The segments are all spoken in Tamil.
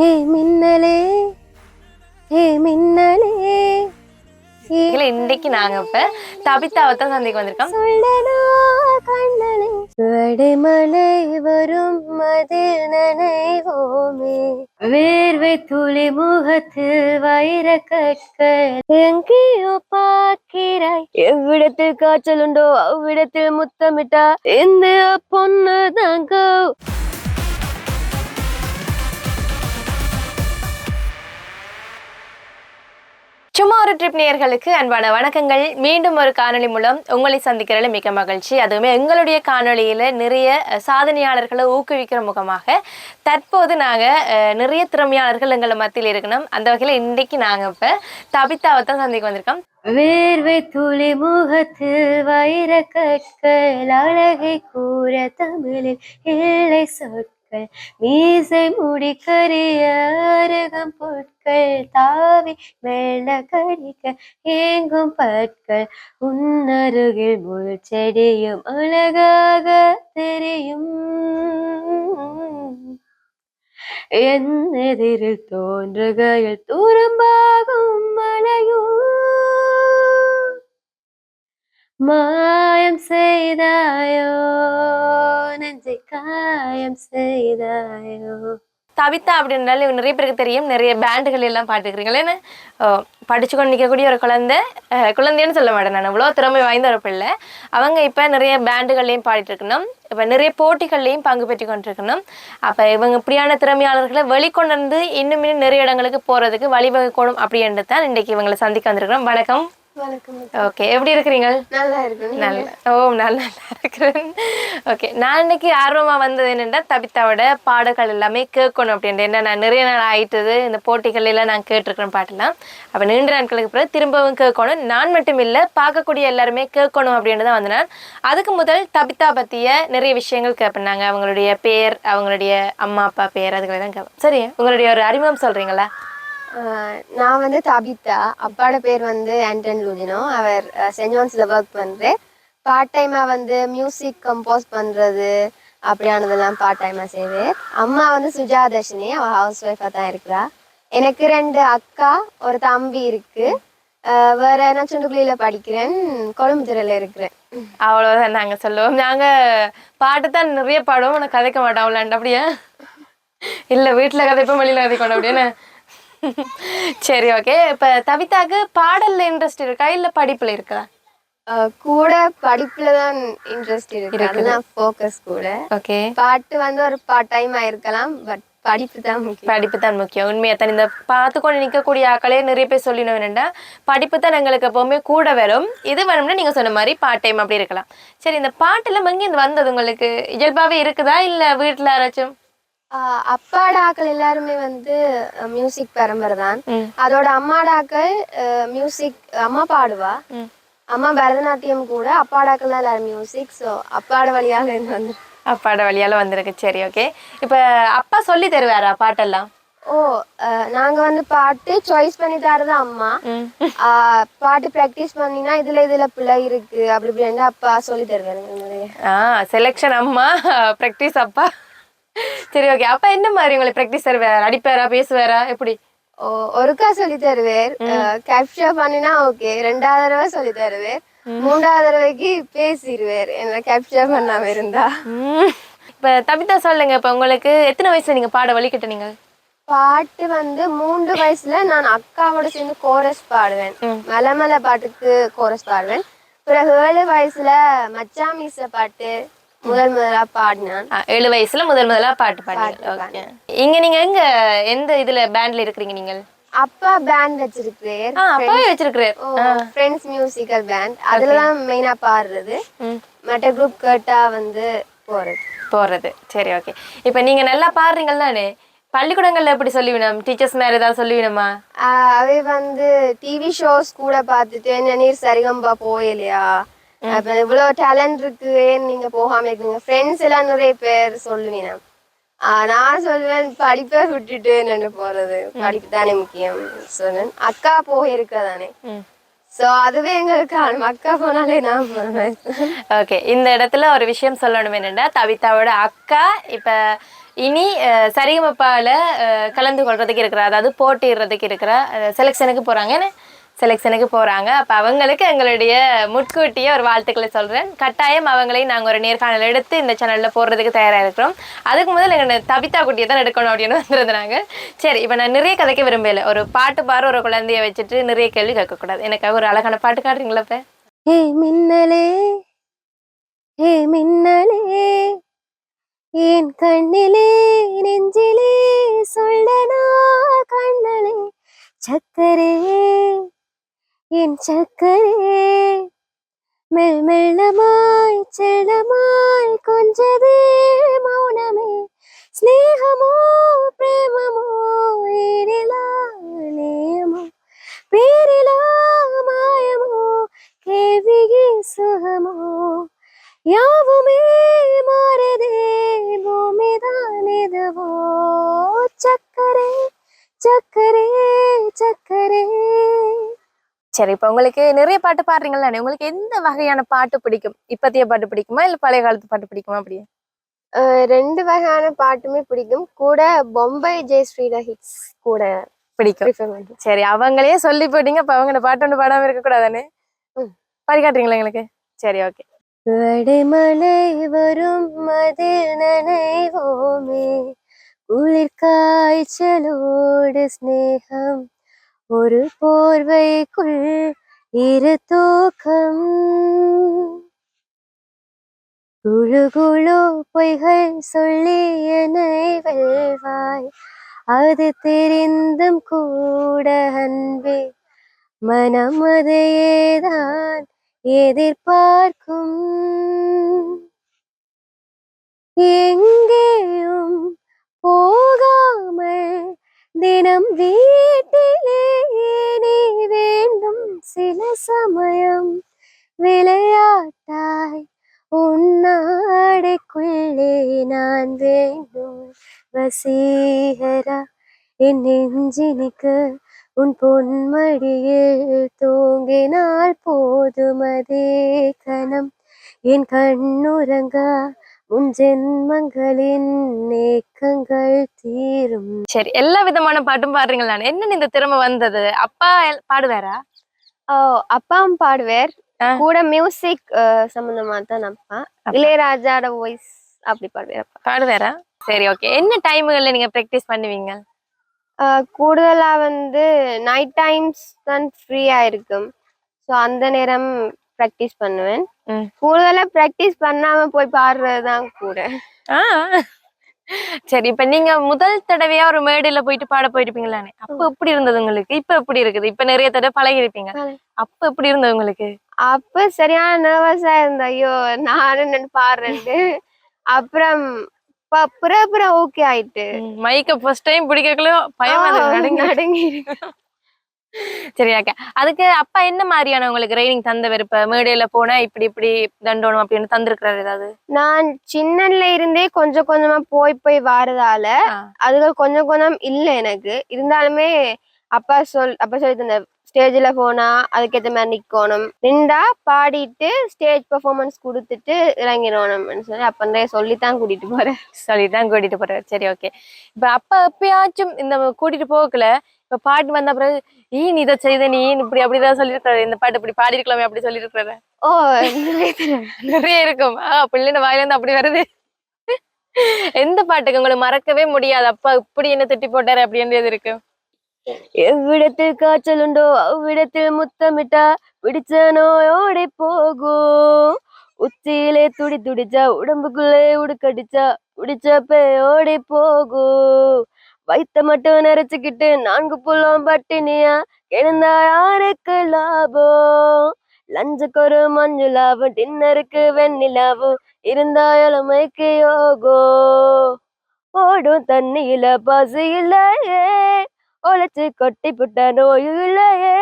ஹே மின்னலே ஹே மின்னலே இல்ல இன்னைக்கு நாங்க இப்ப தபிதாவை தான் சந்தைக்கு வந்திருக்கோம். வடைமலை வரும் மதில் நனைவோமே. வேர்வை துளி முகத்தில் வைர கற்கள். எங்கேயோ பார்க்கிறாய். எவ்விடத்தில் காய்ச்சல் உண்டோ அவ்விடத்தில் முத்தமிட்டா இந்த பொண்ணு தாங்கோ. சும்மா ஒரு ட்ரிப் நேயர்களுக்கு அன்பான வணக்கங்கள். மீண்டும் ஒரு காணொளி மூலம் உங்களை சந்திக்கிறதுல மிக்க மகிழ்ச்சி. அதுவுமே எங்களுடைய காணொலியில் நிறைய சாதனையாளர்களை ஊக்குவிக்கிற முகமாக தற்போது நாங்கள் நிறைய திறமையாளர்கள் எங்களை மத்தியில் இருக்கணும். அந்த வகையில் இன்றைக்கு நாங்கள் இப்போ தபிதாவை தான் சந்திக்க வந்திருக்கோம். வேர்வை துளி முகத்து வைர கற்கள் அழகை கூற தமிழில் இல்லை சொற்கள் மீசை முடி கரிய அருகம் பொருட்கள் தாவி மேல கடிக்க ஏங்கும் பற்கள் உன்னருகில் முள் செடியும் அழகாக தெரியும். என் எதிரில் தோன்றுகையில் துரும்பாகும் மலையோ மாயம் செய்தாயோ? நெஞ்சை காயம் செய்தாயோ. தவிதா அப்படின்னாலே நிறைய பேருக்கு தெரியும். நிறைய பேண்டுகள் எல்லாம் பாட்டுக்கிறீங்களேன்னு படிச்சு கொண்டு நிற்கக்கூடிய ஒரு குழந்தை குழந்தைன்னு சொல்ல மாட்டேன் நான். இவ்வளோ திறமை வாய்ந்த ஒரு பிள்ளை. அவங்க இப்போ நிறைய பேண்டுகள்லையும் பாடிட்டு இருக்கணும் இப்போ நிறைய போட்டிகள்லையும் பங்கு பெற்று கொண்டிருக்கணும் அப்போ இவங்க இப்படியான திறமையாளர்களை வெளிக்கொண்டு வந்து இன்னும் இன்னும் நிறைய இடங்களுக்கு போகிறதுக்கு வழிவகுக்கணும் அப்படின்ட்டு தான் இன்றைக்கி இவங்களை சந்திக்க வந்திருக்கிறோம். வணக்கம். ஓகே எப்படி இருக்கிறீங்க? நல்லா இருக்கு நல்ல ஓ நல்ல நல்லா இருக்கிறேன். ஓகே நான் இன்னைக்கு ஆர்வமா வந்தது என்னென்னா தபிதாவோட பாடல்கள் எல்லாமே கேட்கணும் அப்படின்ட்டு. என்ன நான் நிறைய நாள் ஆயிட்டது இந்த போட்டிகள் எல்லாம் நான் கேட்டிருக்கிறேன் பாட்டெல்லாம். அப்போ நீண்ட நாட்களுக்கு பிறகு திரும்பவும் கேட்கணும். நான் மட்டும் இல்லை பார்க்கக்கூடிய எல்லாருமே கேட்கணும் அப்படின்ட்டு தான் வந்தேன். அதுக்கு முதல் தபிதா பற்றிய நிறைய விஷயங்கள் கேட்பேன். அவங்களுடைய பேர் அவங்களுடைய அம்மா அப்பா பேர் தான் கேட்பேன் சரி உங்களுடைய ஒரு அறிமுகம் சொல்கிறீங்களா ஆஹ் நான் வந்து தபிதா. அப்பாட பேர் வந்து ஆண்டன் லூஜினோ அவர் சென்ட் ஜான்ஸ்ல ஒர்க் பண்ணுறேன் பார்ட் டைமா வந்து மியூசிக் கம்போஸ் பண்றது அப்படியானதெல்லாம் பார்ட் டைமா செய்வேன் அம்மா வந்து சுஜாதர்ஷினி. அவள் ஹவுஸ் ஒய்ஃபாக தான் இருக்கிறா. எனக்கு ரெண்டு அக்கா ஒரு தம்பி இருக்கு. வேற நான் சுண்டுக்குழியில படிக்கிறேன். கொழும்புத்துறையில இருக்கிறேன். அவ்வளோதான் நாங்கள் சொல்லுவோம். நாங்கள் பாட்டு தான் நிறைய பாடுவோம். ஆனால் கதைக்க மாட்டோம் அவ்வளோண்டு அப்படியே? இல்லை வீட்டில் கதைப்போம் வெளியில் கதைக்கணும் அப்படின்னு. சரி ஓகே இப்போ தவிதாக்கு பாடல்ல இன்ட்ரெஸ்ட் இருக்கா? இல்லை படிப்பில் இருக்குதா கூட படிப்புல தான் இன்ட்ரெஸ்ட் இருக்கு. அதுதான் ஃபோக்கஸ் கூட. ஓகே பாட்டு வந்து ஒரு பார்ட் டைமா இருக்கலாம் பட் படிப்பு தான் முக்கியம். படிப்பு தான் முக்கியம். உண்மையாக தான் இந்த பார்த்து கொண்டு நிற்கக்கூடிய ஆக்களே நிறைய பேர் சொல்லினோம் என்னென்னா படிப்பு தான் எங்களுக்கு எப்போவுமே கூட வரும். இது வேணும்னா நீங்கள் சொன்ன மாதிரி பார்ட் டைம் அப்படி இருக்கலாம். சரி இந்த பாட்டெல்லாம் எங்கேருந்து வந்தது உங்களுக்கு? இயல்பாகவே இருக்குதா? இல்லை வீட்டில் யாராச்சும்? ஆஹ் அப்பாட ஆக்கள் எல்லாருமே வந்து மியூசிக் பரம்பரை தான். அதோட அம்மாடாக்கள் மியூசிக் அம்மா பாடுவா. அம்மா பரதநாட்டியம் கூட அப்பாடாக்கள் தான் எல்லாரும் மியூசிக் ஸோ அப்பாட வழியாக வந்து. அப்பாட வழியால் வந்திருக்கு. சரி ஓகே இப்போ அப்பா சொல்லி தருவாரா பாட்டெல்லாம்? ஓ நாங்க வந்து பாட்டு சாய்ஸ் பண்ணி தரது அம்மா? பாட்டு ப்ராக்டிஸ் பண்ணினா இதுல இதுல பிள்ளை இருக்கு. அப்படி இப்படி அப்பா சொல்லி தருவாரு. செலெக்ஷன் அம்மா ப்ராக்டிஸ் அப்பா. சரி ஓகே அப்பா என்ன மாதிரி உங்களை ப்ராக்டிஸ் தருவார்? அடிப்பாரா? பேசுவாரா? எப்படி? ஒருக்கா சொல்லி தருவேர். கேப்சர் பண்ணினா ஓகே ரெண்டாவது தடவை சொல்லி தருவேர். மூன்றாவது தடவைக்கு பேசிடுவேர் என்ன கேப்சர் பண்ணாம இருந்தா. இப்போ தபிதா சொல்லுங்க. இப்போ உங்களுக்கு எத்தனை வயசுல நீங்க பாட வலிக்கிட்ட நீங்க பாட்டு வந்து மூன்று வயசுல நான் அக்காவோட சேர்ந்து கோரஸ் பாடுவேன். மலமல பாட்டுக்கு கோரஸ் பாடுவேன். பிறகு ஏழு வயசுல மச்சாமீச பாட்டு முதல் முதலா பாடினான் ஏழு வயசுல முதல் முதலா பாட்டு ஓகே இங்க நீங்க எங்க எந்த இதுல பேண்ட்ல இருக்கிறீங்க நீங்கள்? அப்பா பேண்ட் வச்சிருக்கிறேன் ஆ அப்பாவே வச்சிருக்கிறார். ஃப்ரெண்ட்ஸ் மியூசிக்கல் பேண்ட் அதுலதான் மெயினா பாடுறது. மற்ற குரூப் கேட்டா வந்து போறது. போறது. சரி ஓகே இப்போ நீங்க நல்லா பாடுறீங்கள் தானே பள்ளிக்கூடங்கள்ல எப்படி சொல்லிவிடும் டீச்சர்ஸ் மேல ஏதாவது சொல்லிவிடுமா அவை வந்து டிவி ஷோஸ் கூட பார்த்துட்டு நீர் சரிகம்பா போகலையா அப்ப இவ்வளவு டேலண்ட் இருக்கு ஏன் நீங்க போகாம இருக்கீங்க ஃப்ரெண்ட்ஸ் எல்லாம் நிறைய பேர் சொல்லுவீங்க. நான் சொல்லுவேன் படிப்பை விட்டுட்டு நின்று போறது. படிப்பு தானே முக்கியம் சொன்னேன் அக்கா போயிருக்கா தானே ம். சோ அதுவே எங்களுக்கு. அக்கா போனாலே நான் ஓகே இந்த இடத்துல ஒரு விஷயம் சொல்லணும் என்னன்னா தவிதாவோட அக்கா இப்ப இனி சரிகமப்பால கலந்து கொள்றதுக்கு இருக்கிற அதாவது போட்டிடுறதுக்கு இருக்கிற செலெக்ஷனுக்கு போறாங்க. என்ன? செலெக்ஷனுக்கு போகிறாங்க அப்போ அவங்களுக்கு எங்களுடைய முட்கூட்டிய ஒரு வாழ்த்துக்களை சொல்கிறேன் கட்டாயம் அவங்களையும் நாங்கள் ஒரு நேர்காணல் எடுத்து இந்த சேனலில் போடுறதுக்கு தயாராக இருக்கிறோம். அதுக்கு முதல்ல எங்கள் தபிதா குட்டியை தான் எடுக்கணும் அப்படின்னு வந்துருந்தாங்க. சரி இப்போ நான் நிறைய கதைக்க விரும்பல. ஒரு பாட்டு பாரு ஒரு குழந்தைய வச்சுட்டு நிறைய கேள்வி கேட்கக்கூடாது. எனக்காக ஒரு அழகான பாட்டு காட்டுறீங்களா இப்ப ஹே மின்னலே ஏ மின்னலே என் கண்ணிலே நெஞ்சிலே சொல்லனா கண்ணலே சக்கரே என் சக்கரே மெல் மெல்லமாய் செல்லமாய் கொஞ்சதே மௌனமே ஸ்நேகமோ பிரேமமோ ஏனிலா நேயமோ பேரிலா மாயமோ கேள்வியே சுகமோ சரி இப்ப உங்களுக்கு நிறைய பாட்டு பாடுறீங்களா உங்களுக்கு எந்த வகையான பாட்டு பிடிக்கும்? இப்பத்திய பாட்டு பிடிக்குமா இல்ல பழைய காலத்து பாட்டு பிடிக்குமா அப்படி? அஹ் ரெண்டு வகையான பாட்டுமே பிடிக்கும். கூட பொம்பை ஜெயஸ்ரீட ஹிட்ஸ் கூட பிடிக்கும். சரி அவங்களே சொல்லி போயிட்டீங்க அப்ப அவங்க பாட்டு ஒன்று பாடாம இருக்க கூடாதானே ம். பாடி காட்டுறீங்களா எங்களுக்கு? சரி ஓகே. வடமலை வரும் மதில் நனைவோமே குளிர் காய்ச்சலோடு ஸ்நேகம் ஒரு போர்வைக்குள் இரு தூக்கம். குழு குழு பொய்கள் சொல்லி என்னை வெல்வாய். அது தெரிந்தும் கூட அன்பே மனம் அதையேதான் எதிர்பார்க்கும். எங்கேயும் போகாமல் தினம் வீட்டிலே நீ வேண்டும் சில சமயம். விளையாட்டாய் உன்னாடைக்குள்ளே நான் வேண்டும். வசீகரா என் நெஞ்சினுக்கு உன் பொன்மடியில் தூங்கினால் போதுமதே கணம். என் கண்ணுறங்கா உன் ஜென்மங்களின் ஏக்கங்கள் தீரும். சரி எல்லா விதமான பாட்டும் பாடுறீங்களா? என்ன இந்த திறமை வந்தது? அப்பா பாடுவாரா? ஓ அப்பாவும் பாடுவார். கூட மியூசிக் சம்பந்தமா தான் அப்பா. இளையராஜாட வாய்ஸ் அப்படி பாடுவார் அப்பா. பாடுவாரா? சரி ஓகே என்ன டைமுகள்ல நீங்க ப்ராக்டிஸ் பண்ணுவீங்க? கூடுதலா வந்து நைட் டைம்ஸ் தான் ஃப்ரீயா இருக்கும். ஸோ அந்த நேரம் ப்ராக்டிஸ் பண்ணுவேன். கூடுதலா ப்ராக்டிஸ் பண்ணாம போய் பாடுறது தான் கூட சரி இப்ப நீங்க முதல் தடவையா ஒரு மேடையில போயிட்டு பாட போயிருப்பீங்களானே. அப்ப எப்படி இருந்தது உங்களுக்கு? இப்ப எப்படி இருக்குது? இப்ப நிறைய தடவை பழகி இருப்பீங்க. அப்ப எப்படி இருந்தது உங்களுக்கு? அப்ப சரியான நர்வஸா இருந்தேன். ஐயோ நானும் நின்னு பாடுறேன்ட்டு அப்புறம் அப்புறம் அப்புறம் ஓகே ஆயிட்டு. மைக்க ஃபர்ஸ்ட் டைம் பிடிக்கல பயமா நடுங்க நடுங்கி சரி ஓகே அதுக்கு அப்பா என்ன மாதிரியான உங்களுக்கு ட்ரைனிங் தந்தவர் இப்ப மேடையில போனா இப்படி இப்படி தண்டோணும் அப்படின்னு தந்திருக்கிறாரு ஏதாவது? நான் சின்னல இருந்தே கொஞ்சம் கொஞ்சமா போய் போய் வாரதால. அதுகள் கொஞ்சம் கொஞ்சம் இல்ல எனக்கு. இருந்தாலுமே அப்பா சொல் அப்பா சொல்லி தந்த ஸ்டேஜ்ல போனா அதுக்கேற்ற மாதிரி நிக்கணும். நின்றா பாடிட்டு ஸ்டேஜ் பெர்ஃபார்மன்ஸ் கொடுத்துட்டு இறங்கிடணும்னு சொல்லி அப்பந்தே சொல்லித்தான் கூட்டிட்டு போறேன் சொல்லிதான் கூட்டிட்டு போறாரு. சரி ஓகே இப்ப அப்ப எப்பயாச்சும் இந்த கூட்டிட்டு போகல இப்ப பாட்டு வந்த பிறகு ஈ நீ இதை செய்த? நீ இப்படி அப்படிதான் சொல்லியிருக்காரு இந்த பாட்டு இப்படி பாடிருக்கலாமே அப்படி சொல்லியிருக்காரு ஓ நிறைய இருக்கும். ஆஹ் பிள்ளைங்க வாயில இருந்து அப்படி வருது. எந்த பாட்டுக்கு? உங்களுக்கு மறக்கவே முடியாது. அப்பா இப்படி என்ன திட்டி போட்டாரு அப்படின்றது இருக்கு? எவ்விடத்தில் காய்ச்சல் உண்டோ அவ்விடத்தில் முத்தமிட்டா பிடிச்ச நோயோடி போகும். உச்சியிலே துடி துடிச்சா உடம்புக்குள்ளே உடுக்கடிச்சா பிடிச்ச பேயோடி போகும். வைத்த மட்டும் நிறைச்சுக்கிட்டு நான்கு புள்ளம் பட்டினியா? கிடந்தா யாருக்கு லாபம்? லஞ்சுக்கு மஞ்சு லாபம் டின்னருக்கு வெண்ணிலாவும் இருந்தா இளமைக்கு யோகோ? ஓடும் தண்ணியில பசு இல்லையே ஒழைச்சு கொட்டி புட்ட நோயும் இல்லையே.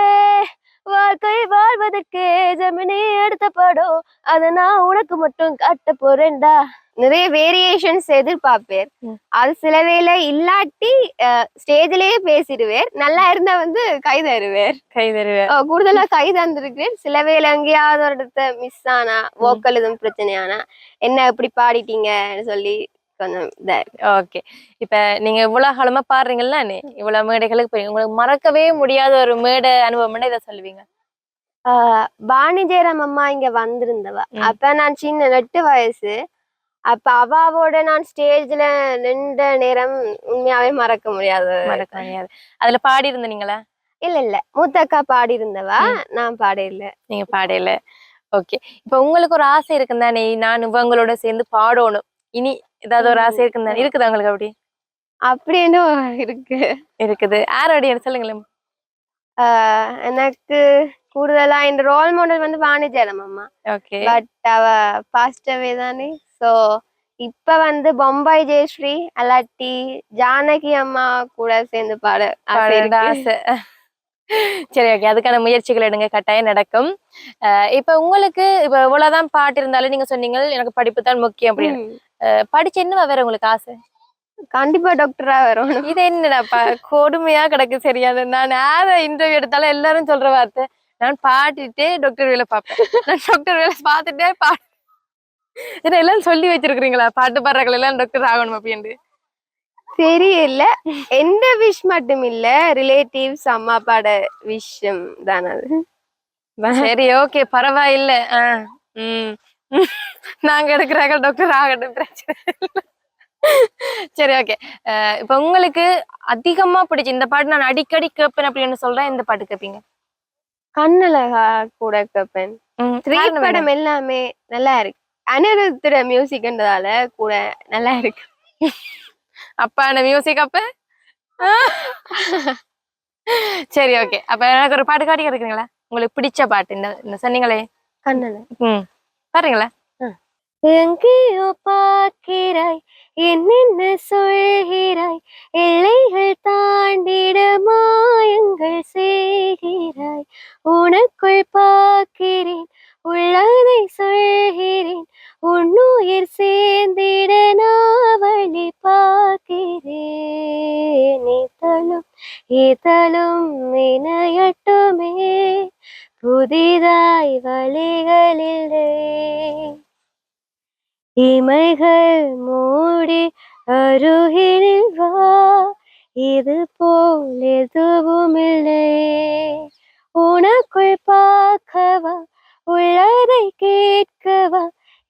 வாழ்க்கை வாழ்வதற்கே ஜமினி எடுத்த படம் அதை நான் உனக்கு மட்டும் காட்ட போறேன்டா. நிறைய வேரியேஷன்ஸ் எதிர்பார்ப்பேர். அது சில வேளை இல்லாட்டி ஸ்டேஜ்லயே பேசிடுவேர் நல்லா இருந்தா வந்து கை தருவேர் கை தருவேன். அஹ் கூடுதலா கை தந்திருக்கிறேன். சில வேளை எங்கேயாவது ஒரு இடத்த மிஸ் ஆனா வோக்கல் எதுவும் பிரச்சனையானா என்ன இப்படி பாடிட்டீங்கன்னு சொல்லி கொஞ்சம் இதா ஓகே. இப்ப நீங்க இவ்வளவு காலமா பாடுறீங்கல்ல இவ்வளவு மேடைகளுக்கு போய் உங்களுக்கு மறக்கவே முடியாத ஒரு மேடை அனுபவம்னா இதை சொல்லுவீங்க? பாணி ஜெயராம் அம்மா இங்க வந்திருந்தவ. அப்ப நான் சின்ன எட்டு வயசு. அப்ப அவாவோட நான் ஸ்டேஜ்ல நின்ற நேரம் உண்மையாவே மறக்க முடியாது மறக்க முடியாது. அதுல பாடி இருந்தீங்களா இல்ல இல்ல. மூத்தக்கா பாடி இருந்தவா நான் பாட இல்ல நீங்க பாடையில ஓகே. இப்ப உங்களுக்கு ஒரு ஆசை இருக்குன்னு தானே? நான் இவங்களோட சேர்ந்து பாடணும். இனி ஏதாவது ஒரு ஆசை இருக்குன்னு தானே? இருக்குதா உங்களுக்கு அப்படி? அப்படின்னு இருக்கு? இருக்குது. யாரோடைய சொல்லுங்களேன். ஆஹ் எனக்கு கூடுதலா இந்த ரோல் மாடல் வந்து வாணி ஜெயராம் அம்மா. ஓகே பட் அவ பாஸ்ட் அவே தானே. சோ இப்ப வந்து பொம்பாய் ஜெயஸ்ரீ அல்லாட்டி ஜானகி அம்மா கூட சேர்ந்து பாட ஆசை சரி ஓகே அதுக்கான முயற்சிகள் எடுங்க. கட்டாயம் நடக்கும். இப்ப உங்களுக்கு இப்ப இவ்வளவுதான் பாட்டு இருந்தாலும் நீங்க சொன்னீங்க எனக்கு படிப்பு தான் முக்கியம் அப்படின்னு. படிச்சு என்ன வேற உங்களுக்கு ஆசை? கண்டிப்பா டாக்டரா வரணும் இது என்னடாப்பா? கொடுமையா கிடக்கு. சரியான நான் யார இன்டர்வியூ எடுத்தாலும் எல்லாரும் சொல்ற வார்த்தை. நான் பாடிட்டே டாக்டர் வேலை பார்ப்பேன். நான் டாக்டர் வேலை பார்த்துட்டே பா இதெல்லாம் சொல்லி வச்சிருக்கீங்களா பாட்டு பாடுறவர்கள் எல்லாம் டாக்டர் ஆகணும் அப்படின்ட்டு தெரியல எந்த விஷ் மட்டும் இல்ல. ரிலேட்டிவ்ஸ் அம்மா அப்பாட விஷயம் தானே அது. சரி ஓகே பரவாயில்ல. நாங்க எடுக்கிறாங்க டாக்டர் ஆகட்டும் பிரச்சனை. சரி ஓகே இப்ப உங்களுக்கு அதிகமா பிடிச்ச இந்த பாட்டு நான் அடிக்கடி கேட்பேன் அப்படின்னு சொல்றேன் இந்த பாட்டு கேட்பீங்க. கண்ணழகா கூட கேப்பேன் என்ன? திரைப்படம் எல்லாமே நல்லா இருக்கு. அனிருத்தோட மியூசிக்ன்றதால கூட நல்லா இருக்கு. அப்பா என்ன மியூசிக் அப்ப. சரி ஓகே அப்ப எனக்கு ஒரு பாட்டு காட்டி கிடைக்குங்களா உங்களுக்கு பிடிச்ச பாட்டு. இந்த இந்த சொன்னீங்களே. கண்ணழகா. ம் பாருங்களா எங்கேயோ பார்க்கிறாய் என்னென்ன சொல்கிறாய்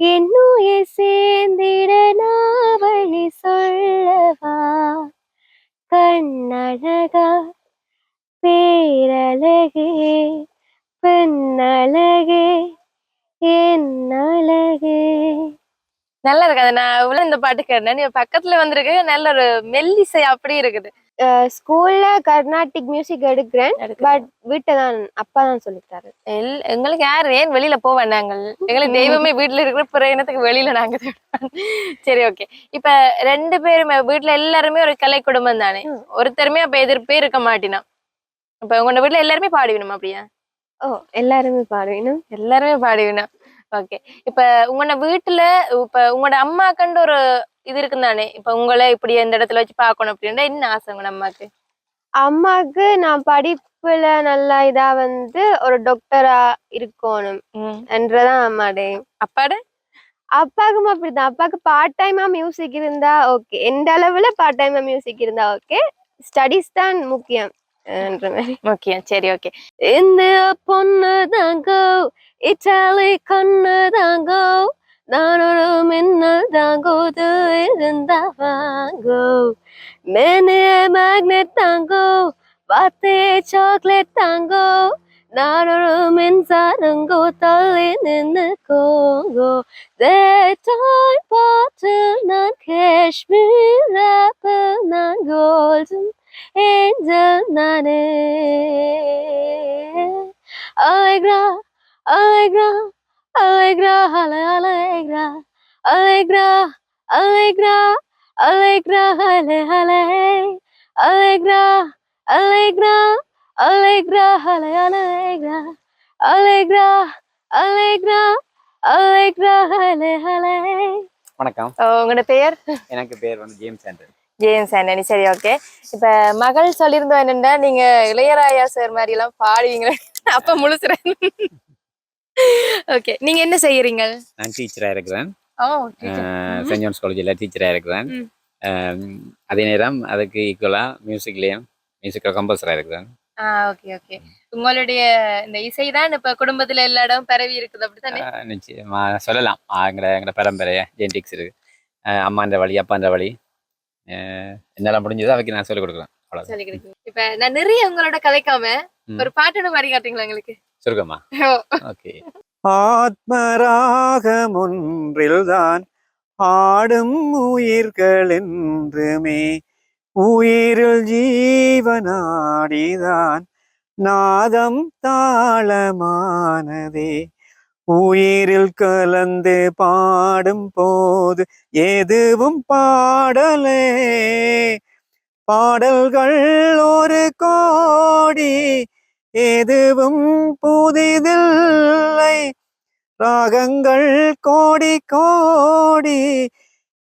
ఎన్నో ఏసే பாட்டு கேட்டேன் நீ பக்கத்துல வந்திருக்கு நல்ல ஒரு மெல்லிசை அப்படி இருக்குது. ஸ்கூல்ல கர்நாடிக் மியூசிக் எடுக்கிறேன். பட் வீட்டை தான் அப்பா தான் சொல்லித்தாரு எங்களுக்கு யாரு? ஏன் வெளியில போக நாங்கள் எங்களுக்கு தெய்வமே வீட்டுல இருக்கிற பிரயணத்துக்கு வெளியில நாங்க. சரி ஓகே இப்ப ரெண்டு பேருமே வீட்டுல எல்லாருமே ஒரு கலை குடும்பம் தானே? ஒருத்தருமே அப்ப எதிர்ப்பே இருக்க மாட்டினா? இப்ப உங்க வீட்டுல எல்லாருமே பாடிவிடும் அப்படியா? ஓ எல்லாருமே பாடுவேணும் எல்லாருமே பாடிவிடும் ஓகே இப்ப உங்களோட வீட்டுல இப்ப உங்களோட அம்மாக்குன்ற ஒரு இது இருக்கும் தானே? இப்ப உங்களை இப்படி இந்த இடத்துல வச்சு பார்க்கணும் அப்படின்னா என்ன ஆசை உங்க அம்மாக்கு? அம்மாக்கு நான் படிப்புல நல்லா இதா வந்து ஒரு டாக்டரா இருக்கணும். என்றதான் அம்மாடே. அப்பாட? அப்பாவுக்கும் அப்படிதான். அப்பாவுக்கு பார்ட் டைமா மியூசிக் இருந்தா ஓகே எந்த அளவுல பார்ட் டைமா மியூசிக் இருந்தா ஓகே ஸ்டடிஸ் தான் முக்கியம். என்ற மாதிரி. முக்கியம் சரி ஓகே. இந்திய பொண்ணு தாங்கோ? இட்டாலி கண்ணு தாங்கோ? நான் ஒரு மின்னல் தாங்கோ? இருந்தா வாங்கோ? மேனே மேக்னெட் தாங்கோ? வாத்தே சாக்லேட் தாங்கோ? நான் ஒரு மின்சாரங்கோ தள்ளி நின்னு கோங்கோ? தேட்டாய் பார்த்து நான் காஷ்மீர் ஆப்பிள் நான் கோல்டன் ஏஞ்சல் நானே Allegra, Allegra, Allegra, alle, Allegra, Allegra, Allegra, Allegra, alle, alle, Allegra, Allegra, Allegra, alle, Allegra, Allegra, Allegra, Allegra, alle, alle. வணக்கம் உங்களோட பெயர் எனக்கு பேர் வந்து ஜேம்ஸ் ஆண்டன் ஜேம்ஸ் ஆண்டனி சரி ஓகே இப்ப மகள் சொல்லியிருந்தோம் என்னன்னா நீங்க இளையராஜா சார் மாதிரி எல்லாம் பாடுவீங்க அப்ப முழுசுறேன் ஓகே நீங்க என்ன செய்யறீங்க? நான் டீச்சராக இருக்கிறேன். சென்ட் ஜான்ஸ் காலேஜில் டீச்சராக இருக்கிறேன். அதே நேரம் அதுக்கு ஈக்குவலாக மியூசிக்லேயும் மியூசிக்கில் கம்பல்சராக இருக்கிறேன். ஓகே ஓகே உங்களுடைய இந்த இசை தான் இப்ப குடும்பத்துல எல்லா இடம் பரவி இருக்குது அப்படித்தானே? நிச்சயமா சொல்லலாம். எங்களோட எங்களோட பரம்பரைய ஜென்டிக்ஸ் இருக்கு. அம்மான்ற வழி அப்பான்ற வழி என்னால முடிஞ்சதோ அவைக்கு நான் சொல்லிக் கொடுக்குறேன். அவ்வளோ இப்ப நான் நிறைய உங்களோட கதைக்காம ம். ஒரு பாட்டோட பாடி காட்டுங்களா எங்களுக்கு? சுருக்கமா. ஓகே. ஆத்மராகம் ஒன்றில்தான் ஆடும் உயிர்கள் என்றுமே உயிரில் ஜீவனாடிதான் நாதம் தாளமானதே. உயிரில் கலந்து பாடும் போது எதுவும் பாடலே. பாடல்கள் ஒரு கோடி எதுவும் புதிதில்லை. ராகங்கள் கோடி கோடி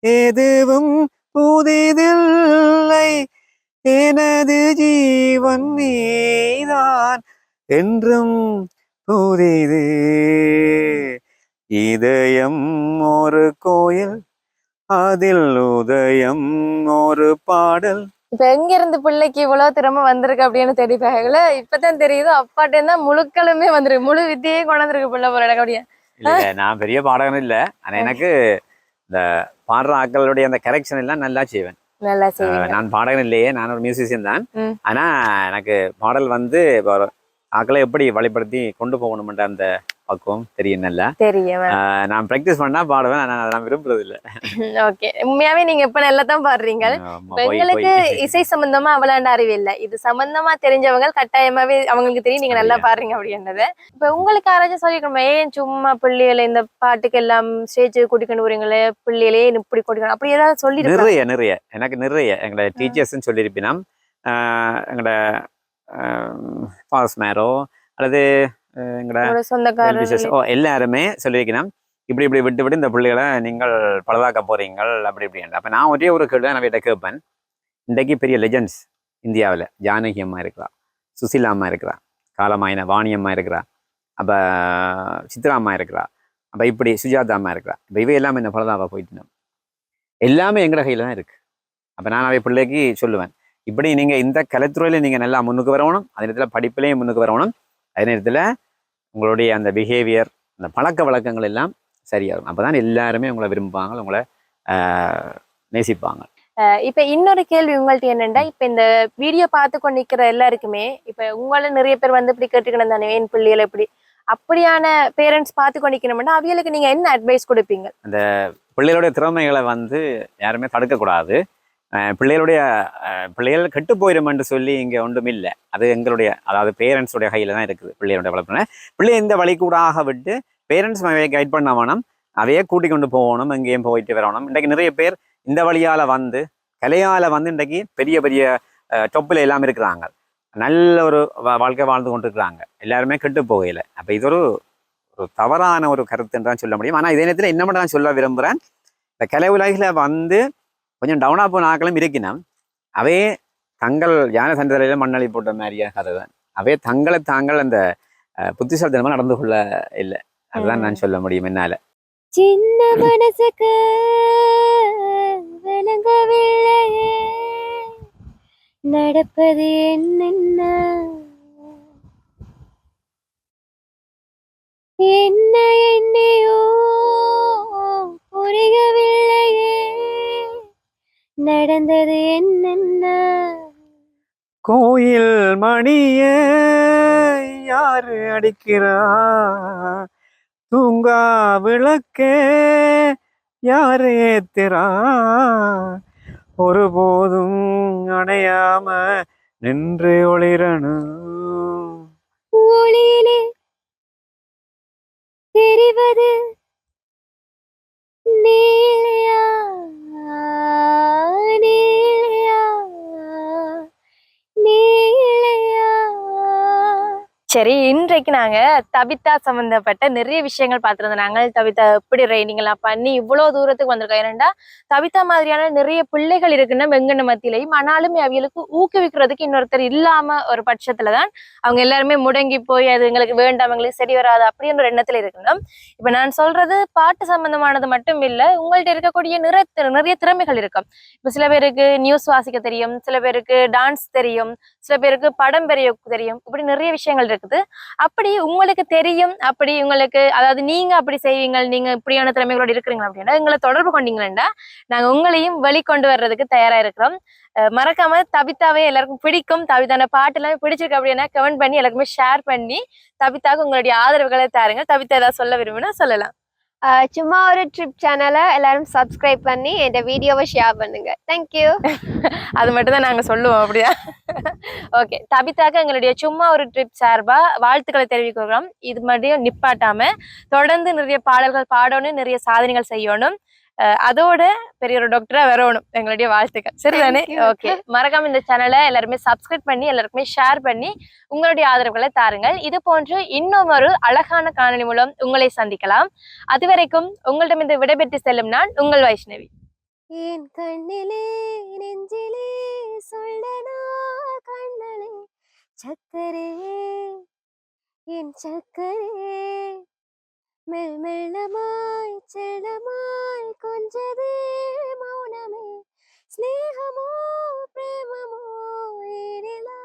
எதுவும் புதிதில்லை. எனது ஜீவன் நீதான் என்றும் புதிது இதயம் ஒரு கோயில் அதில் உதயம் ஒரு பாடல். இப்ப எங்க இருந்து பிள்ளைக்கு இவ்வளவு திறமை வந்திருக்கு அப்படின்னு தேடி இப்பதான் தெரியுது அப்பாட்டே தான் முழுக்களுமே வந்திருக்கு. முழு வித்தியே கொண்டாந்துருக்கு பிள்ளை போற அப்படியே. இல்ல நான் பெரிய பாடகன் இல்ல. ஆனா எனக்கு இந்த பாடுற ஆக்களுடைய அந்த கரெக்ஷன் எல்லாம் நல்லா செய்வேன். நல்லா நான் பாடகன் இல்லையே நான் ஒரு மியூசிஷியன் தான். ஆனா எனக்கு பாடல் வந்து இப்போ ஆக்களை எப்படி வழிபடுத்தி கொண்டு போகணும்ன்ற அந்த பக்குவம் தெரியும் நல்லா தெரியும் நான் ப்ராக்டிஸ் பண்ணா பாடுவேன் ஆனா அதெல்லாம் விரும்புறது இல்ல ஓகே. உண்மையாவே நீங்க இப்ப நல்லா தான் பாடுறீங்க. போய். இசை சம்பந்தமா அவ்வளவு அறிவு இல்ல. இது சம்பந்தமா தெரிஞ்சவங்க கட்டாயமாவே அவங்களுக்கு தெரியும் நீங்க நல்லா? பாடுறீங்க அப்படின்றத. இப்ப உங்களுக்கு யாராச்சும் சொல்லிக்கணுமா ஏன் சும்மா பிள்ளைகளை இந்த பாட்டுக்கு எல்லாம் ஸ்டேஜ் கூட்டிக்கொண்டு போறீங்களே? பிள்ளைகளே இப்படி கூட்டிக்கணும் அப்படி ஏதாவது சொல்லி நிறைய நிறைய. எனக்கு நிறைய. எங்களோட டீச்சர்ஸ்ன்னு சொல்லியிருப்பினா எங்களோட ஃபாஸ் மேரோ அல்லது எங்களோட எல்லாருமே சொல்லியிருக்கணும். இப்படி இப்படி விட்டு விட்டு இந்த பிள்ளைகளை நீங்கள் பழுதாக்க போறீங்கள் அப்படி இப்படி அப்போ நான் ஒரே ஒரு கேள்வி நான் வீட்டை கேட்பேன். இன்றைக்கு பெரிய லெஜெண்ட்ஸ் இந்தியாவில் ஜானகி அம்மா இருக்கிறா சுசிலா அம்மா இருக்கிறா காலமாயின வாணி அம்மா இருக்கிறா அப்போ சித்ரா அம்மா இருக்கிறா அப்போ இப்படி சுஜாதா அம்மா இருக்கிறா இப்போ இவை எல்லாமே என்ன பழுதாவா போயிட்டு எல்லாமே எங்கட கையில் தான் இருக்கு. அப்போ நான் அவை பிள்ளைக்கு சொல்லுவேன். இப்படி நீங்கள் இந்த கலைத்துறையில் நீங்கள் நல்லா முன்னுக்கு வரணும். அதே நேரத்தில் படிப்பிலையும் முன்னுக்கு வரணும். அதே நேரத்தில் உங்களுடைய அந்த பிஹேவியர் அந்த பழக்க வழக்கங்கள் எல்லாம் சரியாகும். அப்போ தான் எல்லாருமே உங்களை விரும்புவாங்க உங்களை நேசிப்பாங்க. இப்ப இன்னொரு கேள்வி உங்கள்ட்ட என்னன்னா இப்ப இந்த வீடியோ பார்த்து கொண்டு நிக்கிற எல்லாருக்குமே இப்ப உங்கள நிறைய பேர் வந்து இப்படி கேட்டுக்கணும் தானே என் பிள்ளைகளை இப்படி. அப்படியான பேரண்ட்ஸ் பார்த்து கொண்டு நிக்கணும்னா அவியலுக்கு நீங்க என்ன அட்வைஸ் கொடுப்பீங்க? பிள்ளைகளுடைய திறமைகளை வந்து யாருமே தடுக்கக்கூடாது. பிள்ளைகளுடைய பிள்ளைகள் கெட்டு போயிடுமென்று சொல்லி இங்கே ஒன்றும் இல்லை அது எங்களுடைய அதாவது பேரண்ட்ஸுடைய கையில் தான் இருக்குது பிள்ளைகளுடைய வளர்ப்பு பிள்ளை இந்த வழி விட்டு பேரண்ட்ஸ் அவையை கைட் பண்ண வேணும். அவையே கூட்டிக் கொண்டு போகணும் எங்கேயும் போயிட்டு வரணும். இன்றைக்கு நிறைய பேர் இந்த வழியால் வந்து கலையால் வந்து இன்றைக்கு பெரிய பெரிய டொப்பில் எல்லாம் இருக்கிறாங்க. நல்ல ஒரு வா- வாழ்க்கை வாழ்ந்து கொண்டிருக்கிறாங்க. எல்லாருமே கெட்டு போகையில் அப்போ இது ஒரு ஒரு தவறான ஒரு கருத்துன்னு தான் சொல்ல முடியும். ஆனால் இதே நேரத்தில் என்ன மட்டும் நான் சொல்ல விரும்புகிறேன் இந்த கலை உலகில் வந்து கொஞ்சம் டவுனாக போன ஆக்களும் இருக்கணும் அவே தங்கள் ஞான சந்ததியில மண்ணளி போட்ட மாதிரியான கதை தான் அவே தங்களை தாங்கள் அந்த அஹ், நடந்து கொள்ள இல்லை. அதுதான் நான் சொல்ல முடியும் என்னால. சின்ன மனசுக்கு விளங்கவில்லையே. நடப்பது என்னென்ன? என்ன என்னையோ புரியவில்லை நடந்தது என்னென்ன? கோயில் மணிய யாரு அடிக்கிறா? தூங்கா விளக்கே யாரு ஏத்துறா? ஒருபோதும் அணையாம நின்று ஒளிரணும் ஒளியிலே தெரிவது நீலையா? சரி இன்றைக்கு நாங்க தபிதா சம்பந்தப்பட்ட நிறைய விஷயங்கள் பார்த்துருந்தோம். நாங்கள் தபிதா எப்படி ரைனிங் எல்லாம் பண்ணி இவ்வளவு தூரத்துக்கு வந்திருக்கோம். ஏனெண்டா தபிதா மாதிரியான நிறைய பிள்ளைகள் இருக்குன்னா வெங்கண்ண மத்தியிலையும் ஆனாலும் அவிகளுக்கு ஊக்குவிக்கிறதுக்கு இன்னொருத்தர் இல்லாம ஒரு பட்சத்துலதான் அவங்க எல்லாருமே முடங்கி போய் அது எங்களுக்கு வேண்டாம் எங்களுக்கு சரி வராது அப்படின்ற ஒரு எண்ணத்துல இருக்கணும். இப்ப நான் சொல்றது பாட்டு சம்பந்தமானது மட்டும் இல்ல உங்கள்ட்ட இருக்கக்கூடிய நிறைய நிறைய திறமைகள் இருக்கும். இப்ப சில பேருக்கு நியூஸ் வாசிக்க தெரியும் சில பேருக்கு டான்ஸ் தெரியும் சில பேருக்கு படம் பெரிய தெரியும். இப்படி நிறைய விஷயங்கள் இருக்குது. அப்படி உங்களுக்கு தெரியும் அப்படி உங்களுக்கு அதாவது நீங்க அப்படி செய்வீங்க நீங்க இப்படியான திறமைகளோட இருக்கிறீங்க அப்படின்னா எங்களை தொடர்பு கொண்டீங்கன்னா நாங்க உங்களையும் வெளிக்கொண்டு வர்றதுக்கு தயாரா இருக்கிறோம். மறக்காம தபிதாவே எல்லாருக்கும் பிடிக்கும். தபிதான பாட்டு எல்லாமே பிடிச்சிருக்கு அப்படின்னா கமெண்ட் பண்ணி எல்லாருக்குமே ஷேர் பண்ணி தபிதாக்கு உங்களுடைய ஆதரவுகளை தாருங்க. தபிதா ஏதாவது சொல்ல விரும்பினா சொல்லலாம். சும்மா ஒரு ட்ரிப் சேனலை எல்லாரும் சப்ஸ்கிரைப் பண்ணி என் வீடியோவை ஷேர் பண்ணுங்க. தேங்க்யூ அது மட்டும் தான் நாங்க சொல்லுவோம் அப்படியா? ஓகே தபிதாக்கு எங்களுடைய சும்மா ஒரு ட்ரிப் சார்பா வாழ்த்துக்களை தெரிவிக்கிறோம். இது மட்டும் நிப்பாட்டாம தொடர்ந்து நிறைய பாடல்கள் பாடணும் நிறைய சாதனைகள் செய்யணும். அதோட பெரிய ஒரு டாக்டரா வரணும் எங்களுடைய வாழ்த்துக்கள். சரிதானே. ஓகே மறக்காம இந்த சேனலை எல்லாருமே சப்ஸ்கிரைப் பண்ணி எல்லாருக்குமே ஷேர் பண்ணி உங்களுடைய ஆதரவுகளை தாருங்கள். இது போன்று இன்னும் ஒரு அழகான காணொளி மூலம் உங்களை சந்திக்கலாம். அதுவரைக்கும் உங்களிடமிருந்து விடைபெற்று செல்லும் நான் உங்கள் வைஷ்ணவி. என் கண்ணிலே நெஞ்சிலே சொல்லனா கண்ணலே சக்கரே என் சக்கரே മെൽമെള്ളമായി ചെളമായി കൊഞ്ചതേ മൗനമേ. സ്നേഹമോ പ്രേമമോ ഏരിലാ